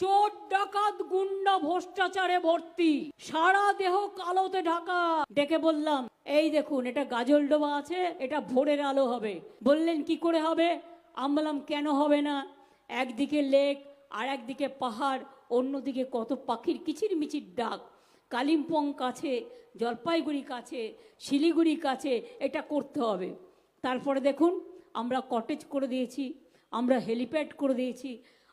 চোর ডাকাত গুন্ডা ভ্রষ্টাচারে ভর্তি। সারা দেহ কালোতে ঢাকা। ডেকে বললাম, এই দেখুন, এটা গাজল ডোবা আছে, এটা ভোরের আলো হবে। বললেন, কি করে হবে? আমি বললাম, কেন হবে না? একদিকে লেক আর একদিকে পাহাড়, অন্যদিকে কত পাখির কিচির মিচির ডাক। কালিম্পং কাছে, জলপাইগুড়ি কাছে, শিলিগুড়ি কাছে, এটা করতে হবে। তারপরে দেখুন, আমরা কটেজ করে দিয়েছি, আমরা হেলিপ্যাড করে দিয়েছি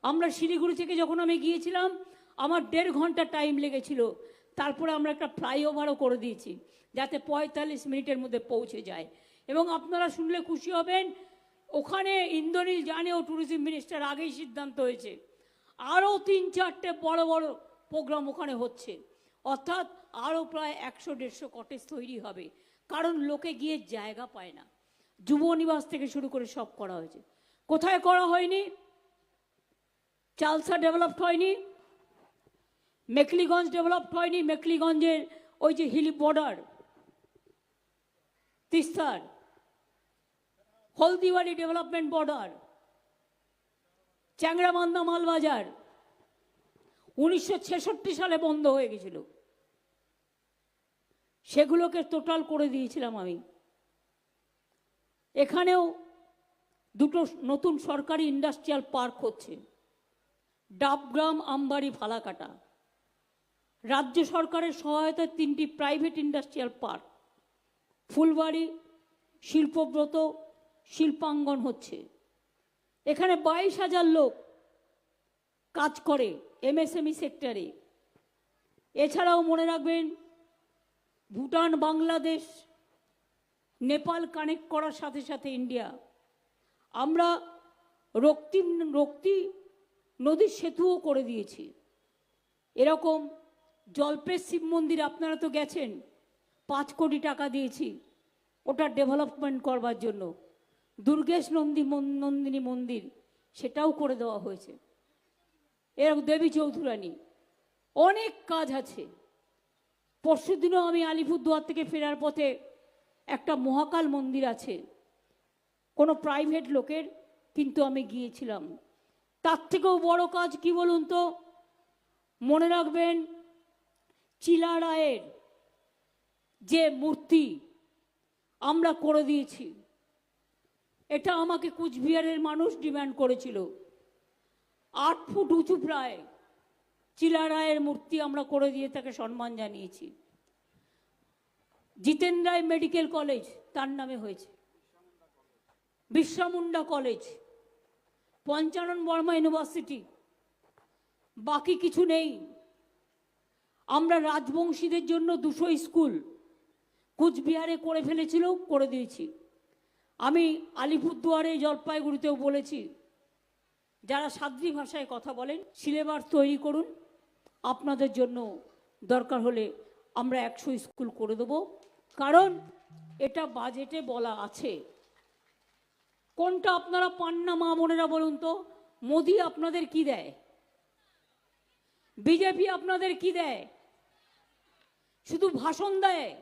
আমরা শিলিগুড়ি থেকে যখন আমি গিয়েছিলাম, আমার দেড় ঘণ্টা টাইম লেগেছিল। তারপরে আমরা একটা ফ্লাইওভারও করে দিয়েছি, যাতে পঁয়তাল্লিশ মিনিটের মধ্যে পৌঁছে যায়। এবং আপনারা শুনলে খুশি হবেন, ওখানে ইন্দ্রনীল জানেও ট্যুরিজম মিনিস্টার আগেই সিদ্ধান্ত হয়েছে। আরও তিন চারটে বড় বড় প্রোগ্রাম ওখানে হচ্ছে। অর্থাৎ আরও প্রায় একশো দেড়শো কটেজ তৈরি হবে। কারণ লোকে গিয়ে জায়গা পায় না। যুব নিবাস থেকে শুরু করে সব করা হয়েছে। কোথায় করা হয়নি? চালসা ডেভেলপড হয়নি, মেকলিগঞ্জ ডেভেলপড হয়নি, মেকলিগঞ্জের ওই যে হিলি বর্ডার তিস্তার হলদিবাড়ি ডেভেলপমেন্ট বর্ডার চ্যাংরামান্দা মালবাজার, উনিশশো ছেষট্টি সালে বন্ধ হয়ে গেছিল। সেগুলোকে টোটাল করে দিয়েছিলাম আমি। এখানেও দুটো নতুন সরকারি ইন্ডাস্ট্রিয়াল পার্ক হচ্ছে। ডাবগ্রাম, আমবাড়ি ফালাকাটা রাজ্য সরকারের সহায়তায় তিনটি private industrial park. Phulbari, Shilpabrata, Shilpangan হচ্ছে। এখানে বাইশ হাজার লোক কাজ করে এমএসএমই সেক্টরে। এছাড়াও মনে রাখবেন, ভুটান, বাংলাদেশ, নেপাল কানেক্ট করার সাথে সাথে ইন্ডিয়া। আমরা রক্তি রক্তি নদীর সেতুও করে দিয়েছি। এরকম জলপেশ শিব মন্দির আপনারা তো গেছেন, পাঁচ কোটি টাকা দিয়েছি, ওটা ডেভেলপমেন্ট করবার জন্য। দুর্গেশ নন্দী নন্দিনী মন্দির, সেটাও করে দেওয়া হয়েছে। এরকম দেবী চৌধুরানী, অনেক কাজ আছে। পরশুদিনও আমি আলিপুরদুয়ার থেকে ফেরার পথে একটা মহাকাল মন্দির আছে। কোনো প্রাইভেট লোকের কিন্তু আমি গিয়েছিলাম। তার থেকেও বড় কাজ কি বলুন তো? মনে রাখবেন, চিলা রায়ের যে মূর্তি আমরা করে দিয়েছি, এটা আমাকে কুচবিহারের মানুষ ডিমান্ড করেছিল। আট ফুট উঁচু প্রায় চিলা রায়ের মূর্তি আমরা করে দিয়ে তাকে সম্মান জানিয়েছি। জিতেন রায় মেডিকেল কলেজ তার নামে হয়েছে। বিশ্বমুন্ডা কলেজ। পঞ্চানন বর্মা ইউনিভার্সিটি। বাকি কিছু নেই। আমরা রাজবংশীদের জন্য দুশো স্কুল কুচবিহারে করে ফেলেছিল, করে দিয়েছি। আমি আলিপুরদুয়ারে জলপাইগুড়িতেও বলেছি, যারা সাদ্রি ভাষায় কথা বলেন, সিলেবাস তৈরি করুন। আপনাদের জন্য দরকার হলে আমরা একশো স্কুল করে দেবো। কারণ এটা বাজেটে বলা আছে। কোনটা আপনারা পান না, মা বোনেরা বলুন তো? মোদি আপনাদের কি দেয়? বিজেপি আপনাদের কি দেয়? শুধু ভাষণ দেয়?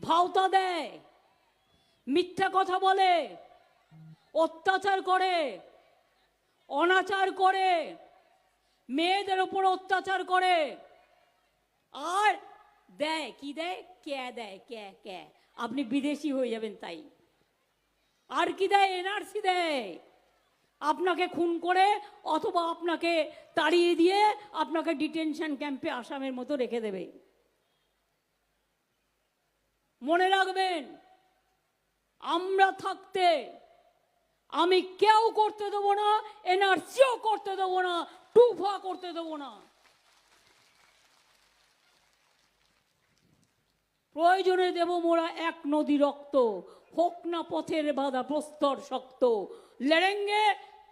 ভাওতা দেয়? মিথ্যা কথা বলে? অত্যাচার করে? অনাচার করে? মেয়েদের ওপর অত্যাচার করে? আর দেয়, কি দেয়? কে দেয় কে কে আপনি বিদেশি হয়ে যাবেন তাই। আর কি দেয়? এনআরসি দেয়। আপনাকে খুন করে অথবা আপনাকে তাড়িয়ে দিয়ে আপনাকে ডিটেনশন ক্যাম্পে আসামের মতো রেখে দেবে। মনে রাখবেন, আমরা থাকতে আমি কেউ করতে দেবো না এনআরসিও করতে দেবো না, টুফা করতে দেবো না। প্রয়োজনে দেব মোরা এক নদী রক্ত। হোক না পথের বাধা প্রস্তর শক্ত লড়েঙ্গে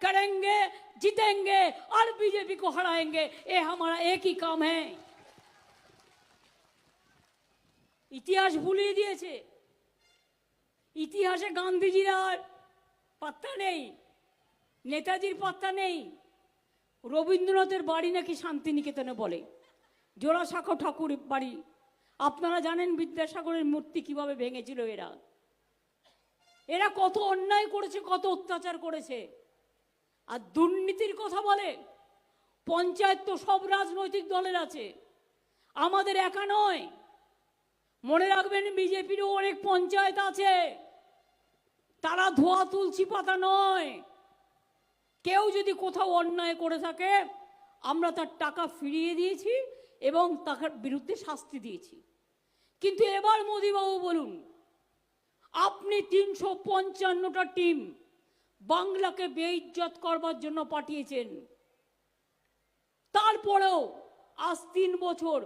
करेंगे जीतेंगे और बीजेपी को हराएंगे ये हमारा एक ही काम है ইতিহাস ভুলিয়ে দিয়েছে ইতিহাসে গান্ধীজির আর পাত্তা নেই নেতাজির পাত্তা নেই রবীন্দ্রনাথের বাড়ি নাকি শান্তিনিকেতনে বলে জোড়াসাঁকো ঠাকুর বাড়ি আপনারা জানেন বিদ্যাসাগরের মূর্তি কিভাবে ভেঙেছিল এরা এরা কত অন্যায় করেছে, কত অত্যাচার করেছে। আর দুর্নীতির কথা বলে, পঞ্চায়েত তো সব রাজনৈতিক দলের আছে। আমাদের একা নয়। মনে রাখবেন, বিজেপিরও অনেক পঞ্চায়েত আছে। তারা ধোয়া তুলসী পাতা নয়। কেউ যদি কোথাও অন্যায় করে থাকে, আমরা তার টাকা ফিরিয়ে দিয়েছি এবং তার বিরুদ্ধে শাস্তি দিয়েছি। কিন্তু এবার মোদিবাবু বলুন আপনি তিনশো পঞ্চান্নটা টিম বাংলাকে বেইজ্জত করবার জন্য পাঠিয়েছেন। তারপরেও আজ তিন বছর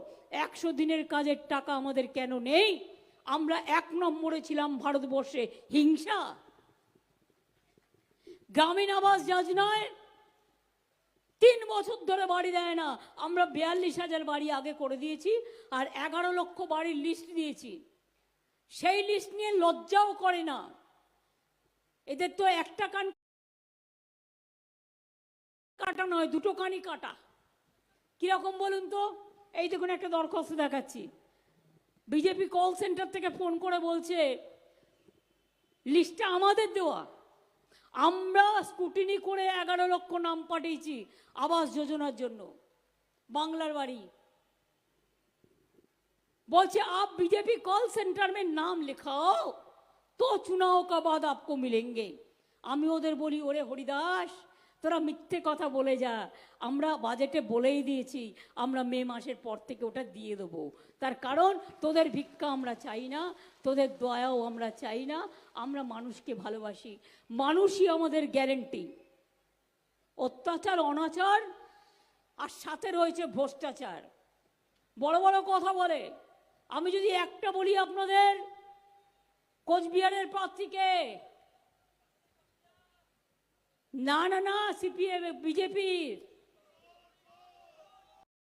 একশো দিনের কাজের টাকা আমাদের কেন নেই? আমরা এক নম্বরে ছিলাম ভারতবর্ষে। হিংসা? গ্রামীণ আবাস যোজনায় তিন বছর ধরে বাড়ি দেয় না। আমরা বিয়াল্লিশ হাজার বাড়ি আগে করে দিয়েছি আর এগারো লক্ষ বাড়ির লিস্ট দিয়েছি। সেই লিস্ট নিয়ে লজ্জাও করে না। এদের তো একটা কান কাটা নয়, দুটো কানই কাটা। কীরকম বলুন তো? এই দেখুন একটা দরখাস্ত দেখাচ্ছি। বিজেপি কল সেন্টার থেকে ফোন করে বলছে লিস্টটা আমাদের দেওয়া। আমরা স্কুটিনি করে এগারো লক্ষ নাম পাঠিয়েছি আবাস যোজনার জন্য। বাংলার বাড়ি। বলছে आप बीजेपी कॉल सेंटर में नाम लिखाओ तो चुनाव का बाद आपको मिलेंगे আমি ওদের বলি ওরে হরিদাস তোরা মিথ্যে কথা বলে যা আমরা বাজেটে বলেই দিয়েছি আমরা মে মাসের পর থেকে ওটা দিয়ে দেবো তার কারণ তোদের ভিক্ষা আমরা চাই না তোদের দয়াও আমরা চাই না আমরা মানুষকে ভালোবাসি মানুষই আমাদের গ্যারেন্টি অত্যাচার অনাচার আর সাথে রয়েছে ভ্রষ্টাচার বড় বড় কথা বলে আমি যদি একটা বলি আপনাদের কোচবিহারের প্রার্থীকে না না না সিপিএম বিজেপির